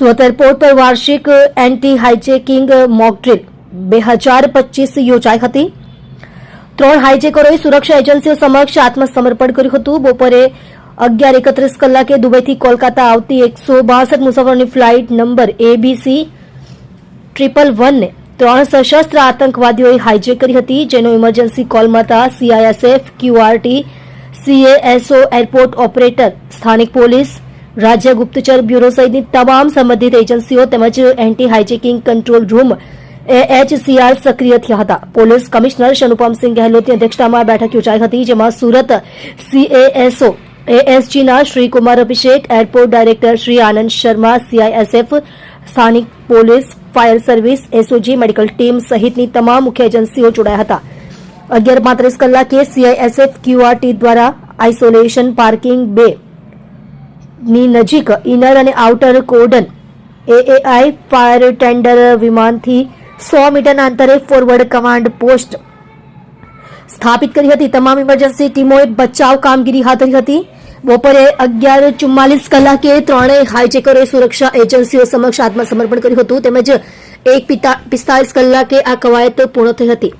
Surat airport પર વાર્ષિક anti hijacking mock બે હજાર પચીસ યોજાઈ હતી. ત્રણ હાઇજેકરોએ સુરક્ષા એજન્સીઓ સમક્ષ આત્મસમર્પણ કર્યું હતું. બપોરે અગિયાર એકત્રીસ કલાકે દુબઈથી કોલકાતા આવતી એકસો બાસઠ મુસાફરોની ફ્લાઇટ નંબર એબીસી ટ્રિપલ વનને ત્રણ સશસ્ત્ર આતંકવાદીઓએ હાઇજેક કરી હતી, જેનો ઇમરજન્સી કોલ મળતા CISF QRT CASO airport operator સ્થાનિક પોલીસ રાજ્ય ગુપ્તચર બ્યુરો સહિતની તમામ સંબંધિત એજન્સીઓ તેમજ anti hijacking control room AHCR સક્રિય થયા હતા. પોલીસ કમિશનર શનુપમસિંહ ગહેલોતની અધ્યક્ષતામાં બેઠક યોજાઈ હતી, જેમાં Surat CASO એએસજીના Shri Kumar Abhishek, airport director Shri Anand Sharma, CISF, સ્થાનિક police, fire service, SOG, medical team સહિતની તમામ મુખ્ય એજન્સીઓ જોડાયા હતા. અગિયાર પાંત્રીસ કલાકે સીઆઈએસએફ ક્યુઆરટી દ્વારા આઇસોલેશન પાર્કિંગ બે ની નજીક ઇનર અને outer cordon AAI fire tender વિમાનથી સો મીટરના અંતરે ફોરવર્ડ કમાન્ડ પોસ્ટ સ્થાપિત કરી હતી. તમામ ઇમરજન્સી ટીમોએ બચાવ કામગીરી હાથ ધરી હતી. બપોરે અગિયાર ચુમ્માલીસ કલાકે ત્રણેય હાઇજેકરોએ સુરક્ષા એજન્સીઓ સમક્ષ આત્મસમર્પણ કર્યું હતું. તેમજ એક પિતા- પિસ્તાલીસ કલાકે આ કવાયત પૂર્ણ થઈ હતી.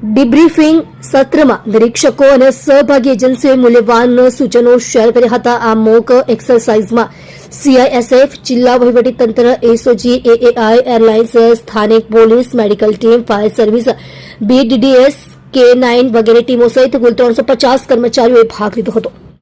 ડિબ્રીફિંગ સત્રમાં નિરીક્ષકો અને સહભાગી એજન્સીઓએ મૂલ્યવાન સૂચનો શેર કર્યા હતા. આ મોક એક્સરસાઇઝમાં સીઆઈએસએફ, જિલ્લા વહીવટીતંત્ર એસઓજી, એએઆઈ, એરલાઇન્સ, સ્થાનિક police, medical team, fire service, BDDS, K nine વગેરે ટીમો સહિત કુલ ત્રણસો પચાસ કર્મચારીઓએ ભાગ લીધો હતો.